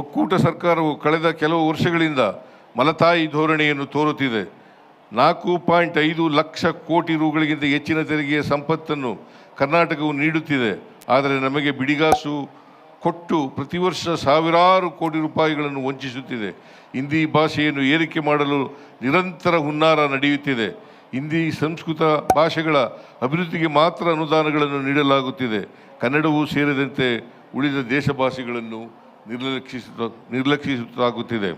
ಒಕ್ಕೂಟ ಸರ್ಕಾರವು ಕಳೆದ ಕೆಲವು ವರ್ಷಗಳಿಂದ ಮಲತಾಯಿ ಧೋರಣೆಯನ್ನು ತೋರುತ್ತಿದೆ. ನಾಲ್ಕು ಪಾಯಿಂಟ್ ಐದು ಲಕ್ಷ ಕೋಟಿ ರೂಗಳಿಗಿಂತ ಹೆಚ್ಚಿನ ತೆರಿಗೆಯ ಸಂಪತ್ತನ್ನು ಕರ್ನಾಟಕವು ನೀಡುತ್ತಿದೆ. ಆದರೆ ನಮಗೆ ಬಿಡಿಗಾಸು ಕೊಟ್ಟು ಪ್ರತಿ ವರ್ಷ ಸಾವಿರಾರು ಕೋಟಿ ರೂಪಾಯಿಗಳನ್ನು ವಂಚಿಸುತ್ತಿದೆ. ಹಿಂದಿ ಭಾಷೆಯನ್ನು ಏರಿಕೆ ಮಾಡಲು ನಿರಂತರ ಹುನ್ನಾರ ನಡೆಯುತ್ತಿದೆ. ಹಿಂದಿ ಸಂಸ್ಕೃತ ಭಾಷೆಗಳ ಅಭಿವೃದ್ಧಿಗೆ ಮಾತ್ರ ಅನುದಾನಗಳನ್ನು ನೀಡಲಾಗುತ್ತಿದೆ. ಕನ್ನಡವೂ ಸೇರಿದಂತೆ ಉಳಿದ ದೇಶ ಭಾಷೆಗಳನ್ನು ನಿರ್ಲಕ್ಷಿಸುತ್ತ ನಿರ್ಲಕ್ಷಿಸುತ್ತಾಗುತ್ತಿದೆ.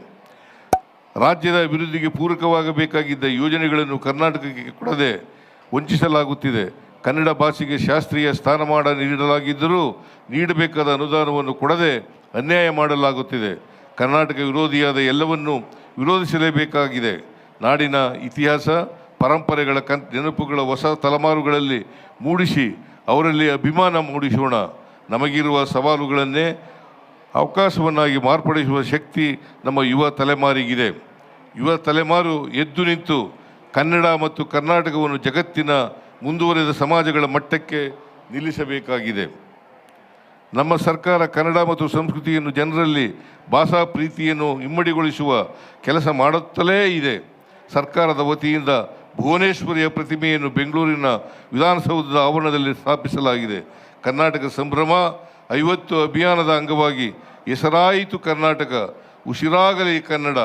ರಾಜ್ಯದ ಅಭಿವೃದ್ಧಿಗೆ ಪೂರಕವಾಗಬೇಕಾಗಿದ್ದ ಯೋಜನೆಗಳನ್ನು ಕರ್ನಾಟಕಕ್ಕೆ ಕೊಡದೆ ವಂಚಿಸಲಾಗುತ್ತಿದೆ. ಕನ್ನಡ ಭಾಷೆಗೆ ಶಾಸ್ತ್ರೀಯ ಸ್ಥಾನಮಾನ ನೀಡಲಾಗಿದ್ದರೂ ನೀಡಬೇಕಾದ ಅನುದಾನವನ್ನು ಕೊಡದೆ ಅನ್ಯಾಯ ಮಾಡಲಾಗುತ್ತಿದೆ. ಕರ್ನಾಟಕ ವಿರೋಧಿಯಾದ ಎಲ್ಲವನ್ನೂ ವಿರೋಧಿಸಲೇಬೇಕಾಗಿದೆ. ನಾಡಿನ ಇತಿಹಾಸ, ಪರಂಪರೆಗಳ ಕನ್, ನೆನಪುಗಳ ಹೊಸ ತಲೆಮಾರುಗಳಲ್ಲಿ ಮೂಡಿಸಿ ಅವರಲ್ಲಿ ಅಭಿಮಾನ ಮೂಡಿಸೋಣ. ನಮಗಿರುವ ಸವಾಲುಗಳನ್ನೇ ಅವಕಾಶವನ್ನಾಗಿ ಮಾರ್ಪಡಿಸುವ ಶಕ್ತಿ ನಮ್ಮ ಯುವ ತಲೆಮಾರಿಗಿದೆ. ಯುವ ತಲೆಮಾರು ಎದ್ದು ನಿಂತು ಕನ್ನಡ ಮತ್ತು ಕರ್ನಾಟಕವನ್ನು ಜಗತ್ತಿನ ಮುಂದುವರೆದ ಸಮಾಜಗಳ ಮಟ್ಟಕ್ಕೆ ನಿಲ್ಲಿಸಬೇಕಾಗಿದೆ. ನಮ್ಮ ಸರ್ಕಾರ ಕನ್ನಡ ಮತ್ತು ಸಂಸ್ಕೃತಿಯನ್ನು ಜನರಲ್ಲಿ ಭಾಷಾ ಪ್ರೀತಿಯನ್ನು ಇಮ್ಮಡಿಗೊಳಿಸುವ ಕೆಲಸ ಮಾಡುತ್ತಲೇ ಇದೆ. ಸರ್ಕಾರದ ವತಿಯಿಂದ ಭುವನೇಶ್ವರಿಯ ಪ್ರತಿಮೆಯನ್ನು ಬೆಂಗಳೂರಿನ ವಿಧಾನಸೌಧದ ಆವರಣದಲ್ಲಿ ಸ್ಥಾಪಿಸಲಾಗಿದೆ. ಕರ್ನಾಟಕ ಸಂಭ್ರಮ ಐವತ್ತು ಅಭಿಯಾನದ ಅಂಗವಾಗಿ ಹೆಸರಾಯಿತು ಕರ್ನಾಟಕ, ಉಸಿರಾಗಲಿ ಕನ್ನಡ,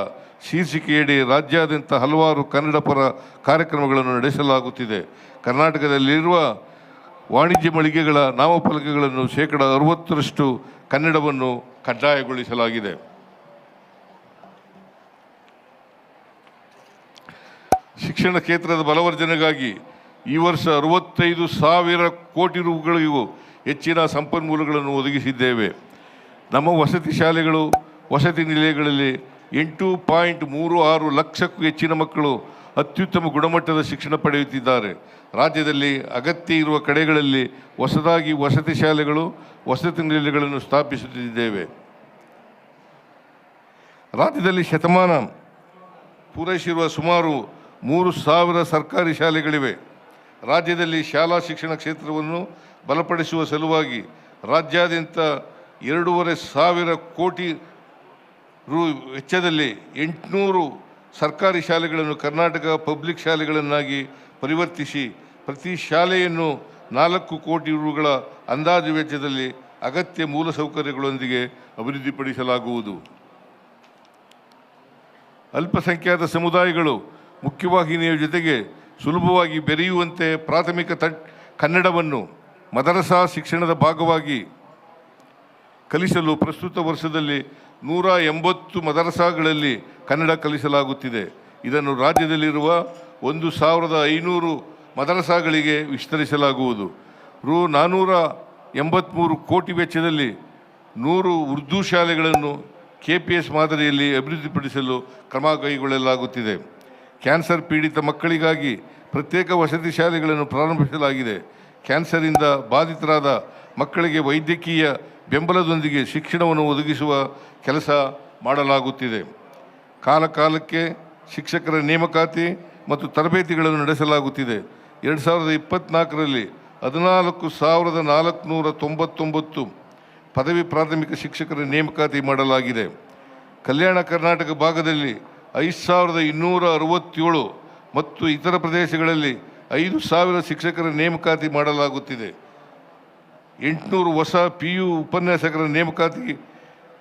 ಶೀರ್ಷಿಕೆಯಡಿ ರಾಜ್ಯಾದ್ಯಂತ ಹಲವಾರು ಕನ್ನಡ ಪರ ಕಾರ್ಯಕ್ರಮಗಳನ್ನು ನಡೆಸಲಾಗುತ್ತಿದೆ. ಕರ್ನಾಟಕದಲ್ಲಿರುವ ವಾಣಿಜ್ಯ ಮಳಿಗೆಗಳ ನಾಮಫಲಕಗಳನ್ನು ಶೇಕಡ ಅರವತ್ತರಷ್ಟು ಕನ್ನಡವನ್ನು ಕಡ್ಡಾಯಗೊಳಿಸಲಾಗಿದೆ. ಶಿಕ್ಷಣ ಕ್ಷೇತ್ರದ ಬಲವರ್ಧನೆಗಾಗಿ ಈ ವರ್ಷ ಅರವತ್ತೈದು ಸಾವಿರ ಕೋಟಿ ರೂಗಳಿಗೂ ಹೆಚ್ಚಿನ ಸಂಪನ್ಮೂಲಗಳನ್ನು ಒದಗಿಸಿದ್ದೇವೆ. ನಮ್ಮ ವಸತಿ ಶಾಲೆಗಳು, ವಸತಿ ನಿಲಯಗಳಲ್ಲಿ ಎಂಟು ಪಾಯಿಂಟ್ ಮೂರು ಆರು ಲಕ್ಷಕ್ಕೂ ಹೆಚ್ಚಿನ ಮಕ್ಕಳು ಅತ್ಯುತ್ತಮ ಗುಣಮಟ್ಟದ ಶಿಕ್ಷಣ ಪಡೆಯುತ್ತಿದ್ದಾರೆ. ರಾಜ್ಯದಲ್ಲಿ ಅಗತ್ಯ ಇರುವ ಕಡೆಗಳಲ್ಲಿ ಹೊಸದಾಗಿ ವಸತಿ ಶಾಲೆಗಳು, ವಸತಿ ನಿಲಯಗಳನ್ನು ಸ್ಥಾಪಿಸುತ್ತಿದ್ದೇವೆ. ರಾಜ್ಯದಲ್ಲಿ ಶತಮಾನ ಪೂರೈಸಿರುವ ಸುಮಾರು ಮೂರು ಸಾವಿರ ಸರ್ಕಾರಿ ಶಾಲೆಗಳಿವೆ. ರಾಜ್ಯದಲ್ಲಿ ಶಾಲಾ ಶಿಕ್ಷಣ ಕ್ಷೇತ್ರವನ್ನು ಬಲಪಡಿಸುವ ಸಲುವಾಗಿ ರಾಜ್ಯಾದ್ಯಂತ ಎರಡೂವರೆ ಸಾವಿರ ಕೋಟಿ ರು ವೆಚ್ಚದಲ್ಲಿ ಎಂಟುನೂರು ಸರ್ಕಾರಿ ಶಾಲೆಗಳನ್ನು ಕರ್ನಾಟಕ ಪಬ್ಲಿಕ್ ಶಾಲೆಗಳನ್ನಾಗಿ ಪರಿವರ್ತಿಸಿ ಪ್ರತಿ ಶಾಲೆಯನ್ನು ನಾಲ್ಕು ಕೋಟಿ ರುಗಳ ಅಂದಾಜು ವೆಚ್ಚದಲ್ಲಿ ಅಗತ್ಯ ಮೂಲಸೌಕರ್ಯಗಳೊಂದಿಗೆ ಅಭಿವೃದ್ಧಿಪಡಿಸಲಾಗುವುದು. ಅಲ್ಪಸಂಖ್ಯಾತ ಸಮುದಾಯಗಳು ಮುಖ್ಯವಾಹಿನಿಯ ಜೊತೆಗೆ ಸುಲಭವಾಗಿ ಬೆರೆಯುವಂತೆ ಪ್ರಾಥಮಿಕ ತ ಕನ್ನಡವನ್ನು ಮದರಸಾ ಶಿಕ್ಷಣದ ಭಾಗವಾಗಿ ಕಲಿಸಲು ಪ್ರಸ್ತುತ ವರ್ಷದಲ್ಲಿ ನೂರ ಎಂಬತ್ತು ಮದರಸಾಗಳಲ್ಲಿ ಕನ್ನಡ ಕಲಿಸಲಾಗುತ್ತಿದೆ. ಇದನ್ನು ರಾಜ್ಯದಲ್ಲಿರುವ ಒಂದು ಸಾವಿರದ ಐನೂರು ಮದರಸಾಗಳಿಗೆ ವಿಸ್ತರಿಸಲಾಗುವುದು. ರು ನಾನ್ನೂರ ಎಂಬತ್ತ್ಮೂರು ಕೋಟಿ ವೆಚ್ಚದಲ್ಲಿ ನೂರು ಉರ್ದು ಶಾಲೆಗಳನ್ನು ಕೆ ಪಿ ಎಸ್ ಮಾದರಿಯಲ್ಲಿ ಅಭಿವೃದ್ಧಿಪಡಿಸಲು ಕ್ರಮ ಕೈಗೊಳ್ಳಲಾಗುತ್ತಿದೆ. ಕ್ಯಾನ್ಸರ್ ಪೀಡಿತ ಮಕ್ಕಳಿಗಾಗಿ ಪ್ರತ್ಯೇಕ ವಸತಿ ಶಾಲೆಗಳನ್ನು ಪ್ರಾರಂಭಿಸಲಾಗಿದೆ. ಕ್ಯಾನ್ಸರಿಂದ ಬಾಧಿತರಾದ ಮಕ್ಕಳಿಗೆ ವೈದ್ಯಕೀಯ ಬೆಂಬಲದೊಂದಿಗೆ ಶಿಕ್ಷಣವನ್ನು ಒದಗಿಸುವ ಕೆಲಸ ಮಾಡಲಾಗುತ್ತಿದೆ. ಕಾಲಕಾಲಕ್ಕೆ ಶಿಕ್ಷಕರ ನೇಮಕಾತಿ ಮತ್ತು ತರಬೇತಿಗಳನ್ನು ನಡೆಸಲಾಗುತ್ತಿದೆ. ಎರಡು ಸಾವಿರದ ಇಪ್ಪತ್ತ್ನಾಲ್ಕರಲ್ಲಿ ಹದಿನಾಲ್ಕು ಸಾವಿರದ ನಾಲ್ಕುನೂರ ತೊಂಬತ್ತೊಂಬತ್ತು ಪದವಿ ಪ್ರಾಥಮಿಕ ಶಿಕ್ಷಕರ ನೇಮಕಾತಿ ಮಾಡಲಾಗಿದೆ. ಕಲ್ಯಾಣ ಕರ್ನಾಟಕ ಭಾಗದಲ್ಲಿ ಐದು ಸಾವಿರದ ಇನ್ನೂರ ಅರವತ್ತೇಳು ಮತ್ತು ಇತರ ಪ್ರದೇಶಗಳಲ್ಲಿ ಐದು ಸಾವಿರ ಶಿಕ್ಷಕರ ನೇಮಕಾತಿ ಮಾಡಲಾಗುತ್ತಿದೆ. ಎಂಟುನೂರು ಹೊಸ ಪಿ ಯು ಉಪನ್ಯಾಸಕರ ನೇಮಕಾತಿ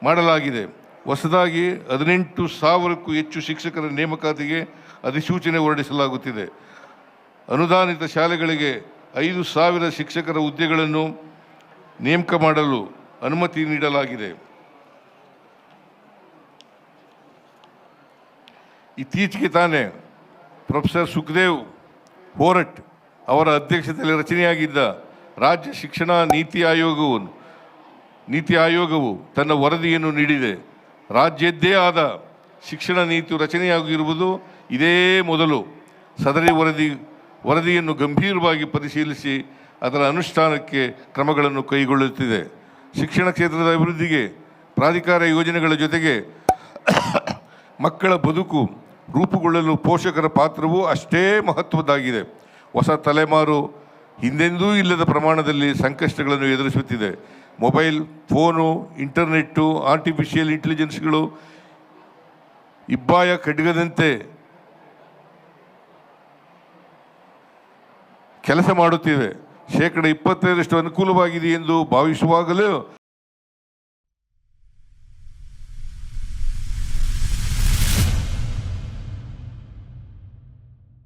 ಮಾಡಲಾಗಿದೆ. ಹೊಸದಾಗಿ ಹದಿನೆಂಟು ಸಾವಿರಕ್ಕೂ ಹೆಚ್ಚು ಶಿಕ್ಷಕರ ನೇಮಕಾತಿಗೆ ಅಧಿಸೂಚನೆ ಹೊರಡಿಸಲಾಗುತ್ತಿದೆ. ಅನುದಾನಿತ ಶಾಲೆಗಳಿಗೆ ಐದು ಸಾವಿರ ಶಿಕ್ಷಕರ ಹುದ್ದೆಗಳನ್ನು ನೇಮಕ ಮಾಡಲು ಅನುಮತಿ ನೀಡಲಾಗಿದೆ. ಇತ್ತೀಚೆಗೆ ತಾನೇ ಪ್ರೊಫೆಸರ್ ಸುಖದೇವ್ ಹೋರಟ್ ಅವರ ಅಧ್ಯಕ್ಷತೆಯಲ್ಲಿ ರಚನೆಯಾಗಿದ್ದ ರಾಜ್ಯ ಶಿಕ್ಷಣ ನೀತಿ ಆಯೋಗವು ನೀತಿ ಆಯೋಗವು ತನ್ನ ವರದಿಯನ್ನು ನೀಡಿದೆ. ರಾಜ್ಯದ್ದೇ ಆದ ಶಿಕ್ಷಣ ನೀತಿ ರಚನೆಯಾಗಿರುವುದು ಇದೇ ಮೊದಲು. ಸದರಿ ವರದಿ, ವರದಿಯನ್ನು ಗಂಭೀರವಾಗಿ ಪರಿಶೀಲಿಸಿ ಅದರ ಅನುಷ್ಠಾನಕ್ಕೆ ಕ್ರಮಗಳನ್ನು ಕೈಗೊಳ್ಳುತ್ತಿದೆ. ಶಿಕ್ಷಣ ಕ್ಷೇತ್ರದ ಅಭಿವೃದ್ಧಿಗೆ ಪ್ರಾಧಿಕಾರ ಯೋಜನೆಗಳ ಜೊತೆಗೆ ಮಕ್ಕಳ ಬದುಕು ರೂಪುಗೊಳ್ಳಲು ಪೋಷಕರ ಪಾತ್ರವೂ ಅಷ್ಟೇ ಮಹತ್ವದ್ದಾಗಿದೆ. ಹೊಸ ತಲೆಮಾರು ಹಿಂದೆಂದೂ ಇಲ್ಲದ ಪ್ರಮಾಣದಲ್ಲಿ ಸಂಕಷ್ಟಗಳನ್ನು ಎದುರಿಸುತ್ತಿದೆ. ಮೊಬೈಲ್, ಫೋನು, ಇಂಟರ್ನೆಟ್ಟು ಆರ್ಟಿಫಿಷಿಯಲ್ ಇಂಟೆಲಿಜೆನ್ಸ್ಗಳು ಇಬ್ಬಾಯ ಖಡ್ಗದಂತೆ ಕೆಲಸ ಮಾಡುತ್ತಿವೆ. ಶೇಕಡ ಇಪ್ಪತ್ತೈದರಷ್ಟು ಅನುಕೂಲವಾಗಿದೆ ಎಂದು ಭಾವಿಸುವಾಗಲೂ